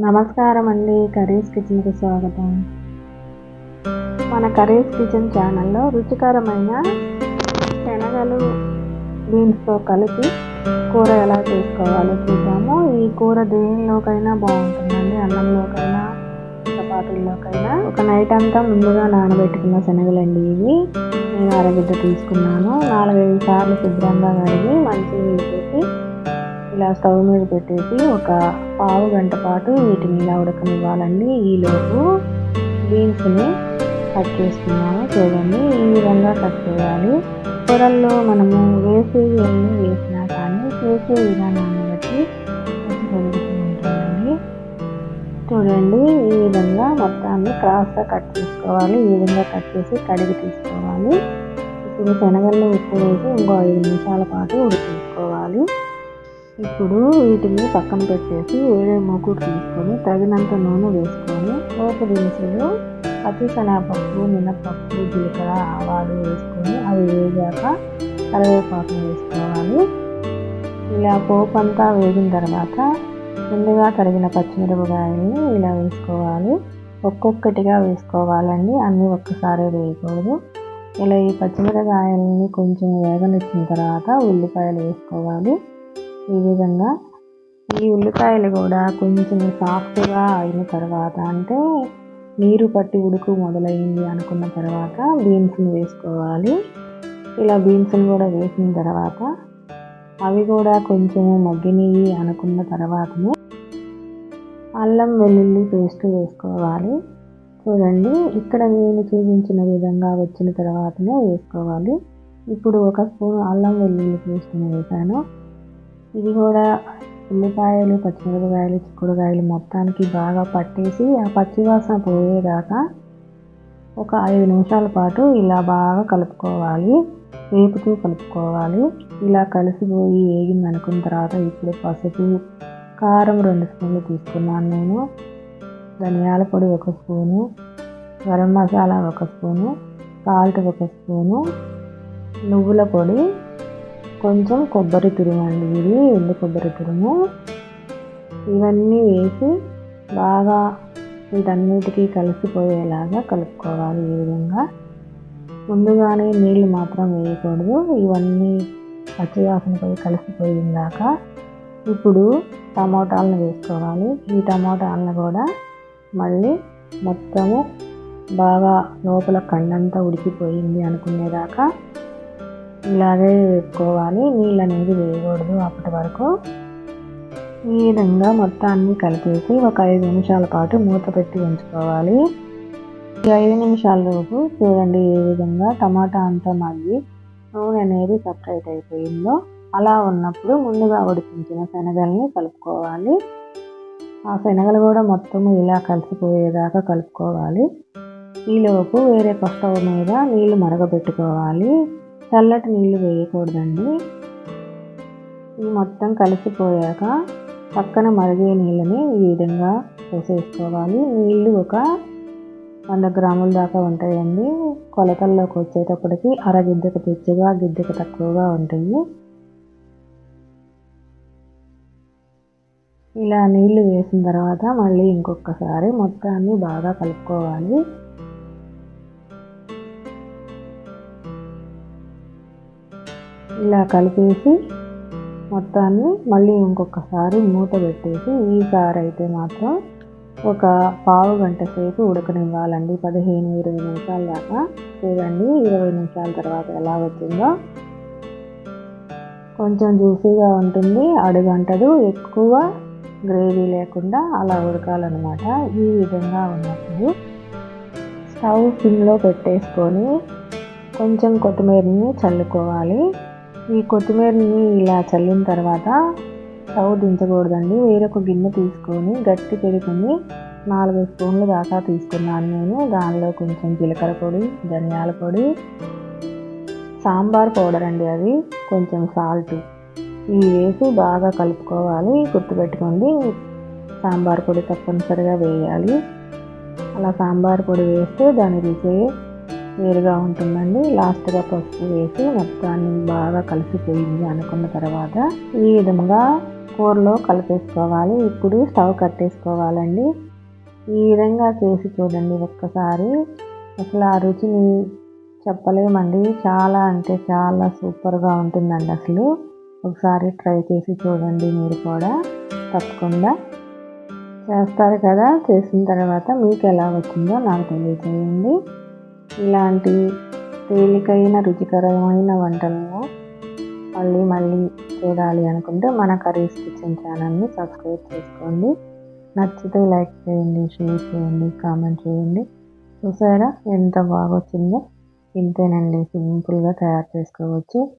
నమస్కారం అండి కర్రీస్ కిచెన్కి స్వాగతం. మన కర్రీస్ కిచెన్ ఛానల్లో రుచికరమైన శనగలు బీన్స్తో కలిపి కూర ఎలా చేసుకోవాలో చూద్దాము. ఈ కూర దేనిలోకైనా బాగుంటుందండి. అన్నంలోకైనా చపాతీల్లోకైనా. ఒక నైట్ అంతా ముందుగా నానబెట్టుకున్న శనగలండి ఇవి. నేను అరగిద్ద తీసుకున్నాను. నాలుగైదు సార్లు శుభ్రంగా కడిగి మంచి వేసేసి ఇలా స్టవ్ మీద పెట్టేసి ఒక పావు గంట పాటు వీటిని ఇలా ఉడకనివ్వాలండి. ఈలోపు బీన్స్ని కట్ చేసుకున్నాము. చూడండి ఈ విధంగా కట్ చేయాలి. కూరల్లో మనము వేసేవి అన్నీ వేసినా కానీ చేసే విధానాన్ని బట్టి ఉంటుందండి చూడండి ఈ విధంగా మొత్తాన్ని క్రాస్గా కట్ చేసుకోవాలి. ఈ విధంగా కట్ చేసి కడిగి తీసుకోవాలి. ఇప్పుడు శనగల్లో ఉప్పు వేసి ఇంకో ఐదు నిమిషాల పాటు ఉడికించుకోవాలి. ఇప్పుడు వీటిని పక్కన పెట్టేసి వేరే మూకుడు తీసుకొని తగినంత నూనె వేసుకొని పోపు దినుసులు పచ్చిశనగపప్పు మినపప్పు జీలకర్ర ఆవాలు వేసుకొని అవి వేగాక కరివేపాకు వేసుకోవాలి. ఇలా పోపు అంతా వేగిన తర్వాత ముందుగా తరిగిన పచ్చిమిరపకాయలని ఇలా వేసుకోవాలి. ఒక్కొక్కటిగా వేసుకోవాలండి అన్నీ ఒక్కసారి వేయకూడదు. ఇలా ఈ పచ్చిమిరపకాయలని కొంచెం వేగనిచ్చిన తర్వాత ఉల్లిపాయలు వేసుకోవాలి. ఈ విధంగా ఈ ఉల్లిపాయలు కూడా కొంచెం సాఫ్ట్గా అయిన తర్వాత అంటే నీరు పట్టి ఉడుకు మొదలైంది అనుకున్న తర్వాత బీన్స్ని వేసుకోవాలి. ఇలా బీన్స్ని కూడా వేసిన తర్వాత అవి కూడా కొంచెం మగ్గినవి అనుకున్న తర్వాతనే అల్లం వెల్లుల్లి పేస్ట్ వేసుకోవాలి. చూడండి ఇక్కడ నేను చూపించిన విధంగా వచ్చిన తర్వాతనే వేసుకోవాలి. ఇప్పుడు ఒక స్పూన్ అల్లం వెల్లుల్లి పేస్ట్ని వేసాను. ఇది కూడా ఉల్లిపాయలు పచ్చిమిరపకాయలు చిక్కుడుకాయలు మొత్తానికి బాగా పట్టేసి ఆ పచ్చివాసన పోయేదాకా ఒక ఐదు నిమిషాల పాటు ఇలా బాగా కలుపుకోవాలి. వేపుతూ కలుపుకోవాలి. ఇలా కలిసిపోయి వేగింది అనుకున్న తర్వాత ఇప్పుడు పసుపు కారం రెండు స్పూన్లు తీసుకున్నాను నేను. ధనియాల పొడి ఒక స్పూను గరం మసాలా ఒక స్పూను సాల్ట్ ఒక స్పూను నువ్వుల పొడి కొంచెం కొబ్బరి తురుము అండి ఇది ఎండు కొబ్బరి తురుము. ఇవన్నీ వేసి బాగా వీటన్నిటికీ కలిసిపోయేలాగా కలుపుకోవాలి ఈ విధంగా. ముందుగానే నీళ్ళు మాత్రం వేయకూడదు. ఇవన్నీ పచ్చివాసనపై కలిసిపోయిందాక ఇప్పుడు టమోటాలను వేసుకోవాలి. ఈ టమోటాలను కూడా మళ్ళీ మొత్తము బాగా లోపల కండంతా ఉడికిపోయింది అనుకునేదాకా ఇలాగే వేసుకోవాలి. నీళ్ళు అనేది వేయకూడదు అప్పటి వరకు. ఈ విధంగా మొత్తాన్ని కలిపేసి ఒక ఐదు నిమిషాల పాటు మూత పెట్టి ఉంచుకోవాలి. ఈ ఐదు నిమిషాలలోపు చూడండి ఏ విధంగా టమాటా అంతా మగ్గి నూనె అనేది సపరేట్ అయిపోయిందో. అలా ఉన్నప్పుడు ముందుగా ఉడికించిన శనగల్ని కలుపుకోవాలి. ఆ శనగలు కూడా మొత్తం ఇలా కలిసిపోయేదాకా కలుపుకోవాలి. ఈలోపు వేరే స్టవ్ మీద నీళ్ళు మరగబెట్టుకోవాలి. చల్లటి నీళ్ళు వేయకూడదండి. ఈ మొత్తం కలిసిపోయాక పక్కన మరిగే నీళ్ళని ఈ విధంగా పోసేసుకోవాలి. నీళ్ళు ఒక వంద గ్రాముల దాకా ఉంటాయండి. కొలతల్లోకి వచ్చేటప్పటికి అర గిద్దకు పెచ్చగా గిద్దకు తక్కువగా ఉంటాయి. ఇలా నీళ్ళు వేసిన తర్వాత మళ్ళీ ఇంకొకసారి మొత్తాన్ని బాగా కలుపుకోవాలి. ఇలా కలిపేసి మొత్తాన్ని మళ్ళీ ఇంకొకసారి మూత పెట్టేసి ఈసారి అయితే మాత్రం ఒక పావు గంట సేపు ఉడకనివ్వాలండి. పదిహేను ఇరవై నిమిషాల దాకా. చూడండి ఇరవై నిమిషాల తర్వాత ఎలా వచ్చిందో. కొంచెం జ్యూసీగా ఉంటుంది. అడుగంటదు. ఎక్కువ గ్రేవీ లేకుండా అలా ఉడకాలన్నమాట. ఈ విధంగా ఉన్నప్పుడు స్టవ్ సిమ్లో పెట్టేసుకొని కొంచెం కొత్తిమీరని చల్లుకోవాలి. ఈ కొత్తిమీరని ఇలా చల్లిన తర్వాత స్టవ్ దించకూడదండి. వేరొక గిన్నె తీసుకొని గట్టి పెరుగుని నాలుగు స్పూన్లు దాకా తీసుకున్నాను నేను. దానిలో కొంచెం జీలకర్ర పొడి ధనియాల పొడి సాంబార్ పౌడర్ అండి అది. కొంచెం సాల్ట్. ఇవి వేసి బాగా కలుపుకోవాలి. గుర్తుపెట్టుకోండి సాంబార్ పొడి తప్పనిసరిగా వేయాలి. అలా సాంబార్ పొడి వేస్తే దాని రుచి వేరుగా ఉంటుందండి. లాస్ట్గా పసుపు వేసి మొత్తాన్ని బాగా కలిసిపోయింది అనుకున్న తర్వాత ఈ విధంగా కూరలో కలిపేసుకోవాలి. ఇప్పుడు స్టవ్ కట్టేసుకోవాలండి. ఈ విధంగా చేసి చూడండి ఒక్కసారి. అసలు ఆ రుచిని చెప్పలేమండి. చాలా అంటే చాలా సూపర్గా ఉంటుందండి అసలు. ఒకసారి ట్రై చేసి చూడండి మీరు కూడా. తప్పకుండా చేస్తారు కదా. చేసిన తర్వాత మీకు ఎలా వచ్చిందో నాకు తెలియజేయండి ఇలాంటి తేలికైన రుచికరమైన వంటలను మళ్ళీ మళ్ళీ చూడాలి అనుకుంటే మన కర్రీస్ కిచెన్ ఛానల్ని సబ్స్క్రైబ్ చేసుకోండి. నచ్చితే లైక్ చేయండి షేర్ చేయండి కామెంట్ చేయండి. చూసారా ఎంత బాగా వచ్చిందో ఇంతేనండి సింపుల్గా తయారు చేసుకోవచ్చు.